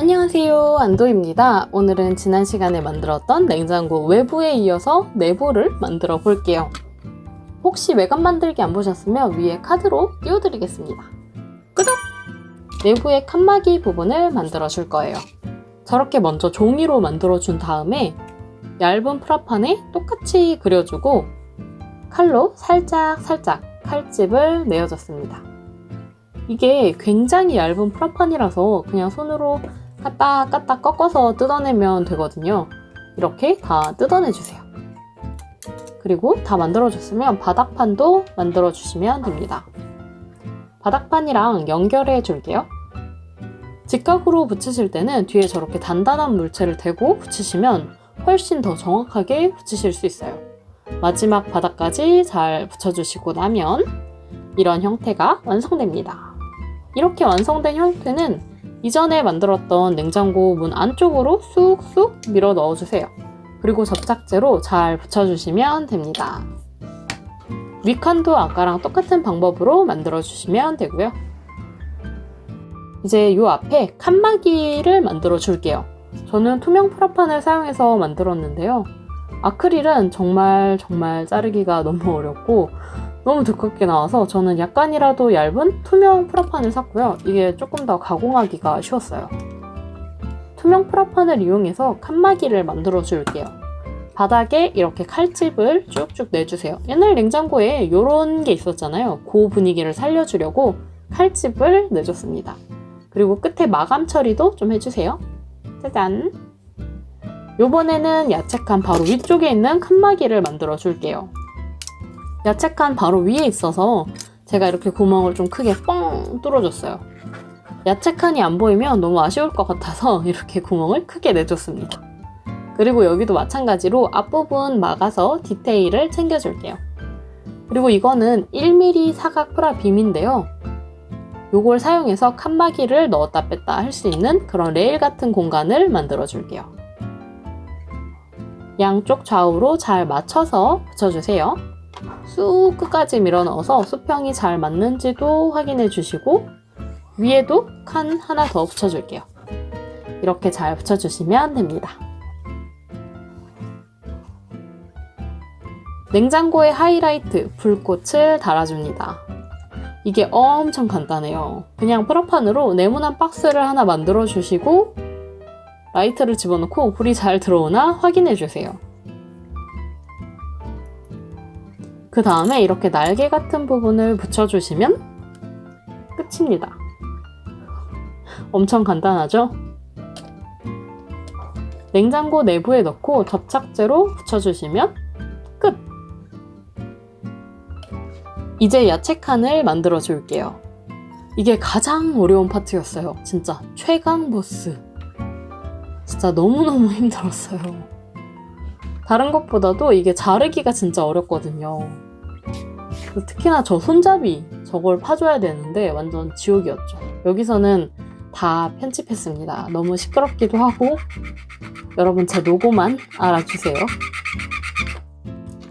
안녕하세요. 안도입니다. 오늘은 지난 시간에 만들었던 냉장고 외부에 이어서 내부를 만들어 볼게요. 혹시 외관 만들기 안 보셨으면 위에 카드로 띄워드리겠습니다. 끄덕! 내부의 칸막이 부분을 만들어 줄 거예요. 저렇게 먼저 종이로 만들어 준 다음에 얇은 프라판에 똑같이 그려주고 칼로 살짝 살짝 칼집을 내어줬습니다. 이게 굉장히 얇은 프라판이라서 그냥 손으로 까딱 까딱 꺾어서 뜯어내면 되거든요. 이렇게 다 뜯어내주세요. 그리고 다 만들어줬으면 바닥판도 만들어주시면 됩니다. 바닥판이랑 연결해 줄게요. 직각으로 붙이실 때는 뒤에 저렇게 단단한 물체를 대고 붙이시면 훨씬 더 정확하게 붙이실 수 있어요. 마지막 바닥까지 잘 붙여주시고 나면 이런 형태가 완성됩니다. 이렇게 완성된 형태는 이전에 만들었던 냉장고 문 안쪽으로 쑥쑥 밀어 넣어주세요. 그리고 접착제로 잘 붙여주시면 됩니다. 위칸도 아까랑 똑같은 방법으로 만들어주시면 되고요. 이제 이 앞에 칸막이를 만들어 줄게요. 저는 투명 프라판을 사용해서 만들었는데요. 아크릴은 정말 정말 자르기가 너무 어렵고 너무 두껍게 나와서 저는 약간이라도 얇은 투명 프라판을 샀고요. 이게 조금 더 가공하기가 쉬웠어요. 투명 프라판을 이용해서 칸막이를 만들어 줄게요. 바닥에 이렇게 칼집을 쭉쭉 내주세요. 옛날 냉장고에 이런 게 있었잖아요. 그 분위기를 살려주려고 칼집을 내줬습니다. 그리고 끝에 마감 처리도 좀 해주세요. 짜잔! 요번에는 야채칸 바로 위쪽에 있는 칸막이를 만들어 줄게요. 야채칸 바로 위에 있어서 제가 이렇게 구멍을 좀 크게 뻥 뚫어줬어요. 야채칸이 안 보이면 너무 아쉬울 것 같아서 이렇게 구멍을 크게 내줬습니다. 그리고 여기도 마찬가지로 앞부분 막아서 디테일을 챙겨줄게요. 그리고 이거는 1mm 사각 프라 빔인데요. 요걸 사용해서 칸막이를 넣었다 뺐다 할 수 있는 그런 레일 같은 공간을 만들어 줄게요. 양쪽 좌우로 잘 맞춰서 붙여주세요. 쑥 끝까지 밀어 넣어서 수평이 잘 맞는지도 확인해 주시고 위에도 칸 하나 더 붙여줄게요. 이렇게 잘 붙여주시면 됩니다. 냉장고의 하이라이트, 불꽃을 달아줍니다. 이게 엄청 간단해요. 그냥 프라판으로 네모난 박스를 하나 만들어 주시고 라이트를 집어넣고 불이 잘 들어오나 확인해 주세요. 그 다음에 이렇게 날개 같은 부분을 붙여주시면 끝입니다. 엄청 간단하죠? 냉장고 내부에 넣고 접착제로 붙여주시면 끝! 이제 야채 칸을 만들어 줄게요. 이게 가장 어려운 파트였어요. 진짜 최강 보스. 진짜 너무너무 힘들었어요. 다른 것보다도 이게 자르기가 진짜 어렵거든요. 특히나 저 손잡이 저걸 파줘야 되는데 완전 지옥이었죠. 여기서는 다 편집했습니다. 너무 시끄럽기도 하고 여러분 제 노고만 알아주세요.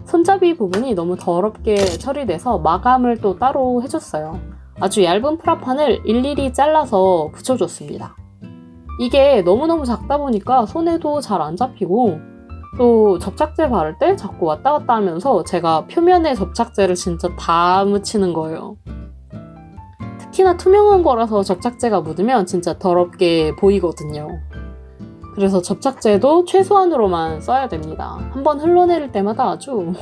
손잡이 부분이 너무 더럽게 처리돼서 마감을 또 따로 해줬어요. 아주 얇은 프라판을 일일이 잘라서 붙여줬습니다. 이게 너무너무 작다 보니까 손에도 잘 안 잡히고 또 접착제 바를 때 자꾸 왔다 갔다 하면서 제가 표면에 접착제를 진짜 다 묻히는 거예요. 특히나 투명한 거라서 접착제가 묻으면 진짜 더럽게 보이거든요. 그래서 접착제도 최소한으로만 써야 됩니다. 한번 흘러내릴 때마다 아주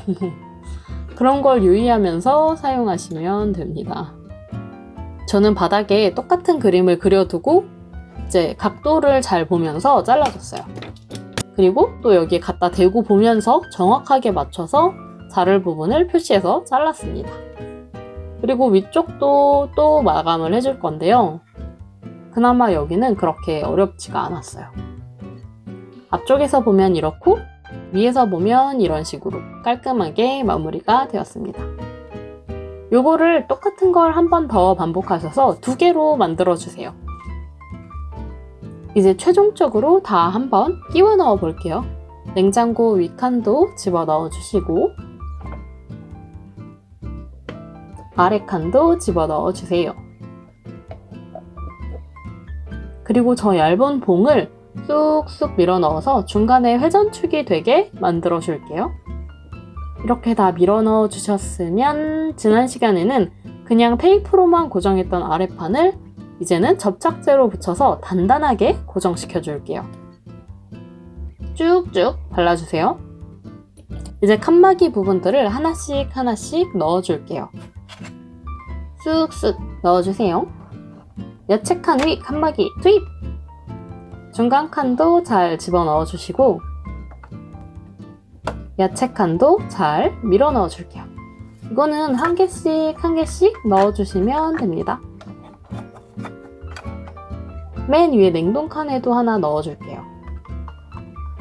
그런 걸 유의하면서 사용하시면 됩니다. 저는 바닥에 똑같은 그림을 그려두고 이제 각도를 잘 보면서 잘라줬어요. 그리고 또 여기에 갖다 대고 보면서 정확하게 맞춰서 자를 부분을 표시해서 잘랐습니다. 그리고 위쪽도 또 마감을 해줄 건데요. 그나마 여기는 그렇게 어렵지가 않았어요. 앞쪽에서 보면 이렇고 위에서 보면 이런 식으로 깔끔하게 마무리가 되었습니다. 요거를 똑같은 걸 한 번 더 반복하셔서 두 개로 만들어 주세요. 이제 최종적으로 다 한번 끼워 넣어 볼게요. 냉장고 위칸도 집어 넣어 주시고 아래 칸도 집어 넣어 주세요. 그리고 저 얇은 봉을 쑥쑥 밀어 넣어서 중간에 회전축이 되게 만들어 줄게요. 이렇게 다 밀어 넣어 주셨으면 지난 시간에는 그냥 테이프로만 고정했던 아래판을 이제는 접착제로 붙여서 단단하게 고정시켜 줄게요. 쭉쭉 발라주세요. 이제 칸막이 부분들을 하나씩 하나씩 넣어줄게요. 쑥쑥 넣어주세요. 야채 칸위 칸막이 투입! 중간 칸도 잘 집어넣어 주시고 야채 칸도 잘 밀어 넣어 줄게요. 이거는 한 개씩 한 개씩 넣어 주시면 됩니다. 맨 위에 냉동 칸에도 하나 넣어 줄게요.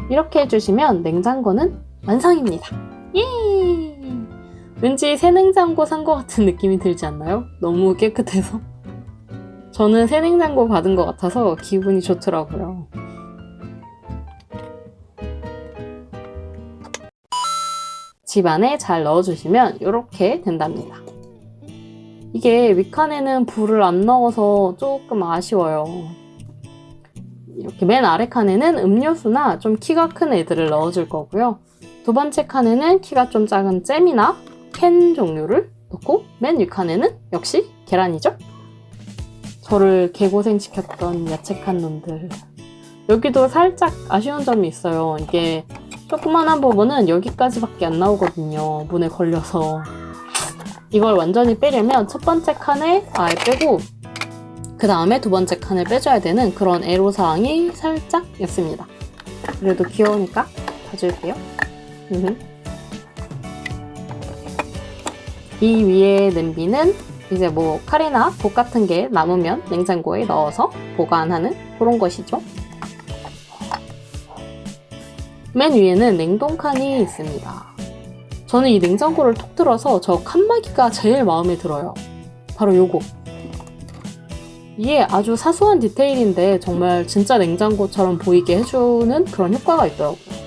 이렇게 해주시면 냉장고는 완성입니다. 예! 왠지 새 냉장고 산 것 같은 느낌이 들지 않나요? 너무 깨끗해서. 저는 새 냉장고 받은 것 같아서 기분이 좋더라고요. 집 안에 잘 넣어주시면 이렇게 된답니다. 이게 윗칸에는 불을 안 넣어서 조금 아쉬워요. 이렇게 맨 아래 칸에는 음료수나 좀 키가 큰 애들을 넣어줄 거고요. 두 번째 칸에는 키가 좀 작은 잼이나 캔 종류를 넣고 맨 윗칸에는 역시 계란이죠. 저를 개고생 시켰던 야채칸 놈들. 여기도 살짝 아쉬운 점이 있어요. 이게 조그만한 부분은 여기까지밖에 안 나오거든요. 문에 걸려서. 이걸 완전히 빼려면 첫 번째 칸에 아예 빼고 그 다음에 두 번째 칸을 빼줘야 되는 그런 애로사항이 살짝 있습니다. 그래도 귀여우니까 봐줄게요. 이 위에 냄비는 이제 뭐 카레나 국 같은 게 남으면 냉장고에 넣어서 보관하는 그런 것이죠. 맨 위에는 냉동칸이 있습니다. 저는 이 냉장고를 톡 들어서 저 칸막이가 제일 마음에 들어요. 바로 요거. 이게 아주 사소한 디테일인데 정말 진짜 냉장고처럼 보이게 해주는 그런 효과가 있더라고요.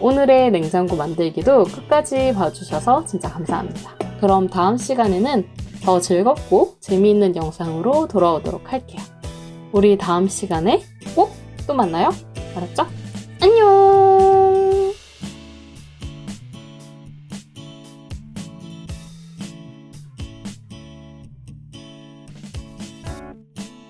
오늘의 냉장고 만들기도 끝까지 봐주셔서 진짜 감사합니다. 그럼 다음 시간에는 더 즐겁고 재미있는 영상으로 돌아오도록 할게요. 우리 다음 시간에 꼭 또 만나요. 알았죠?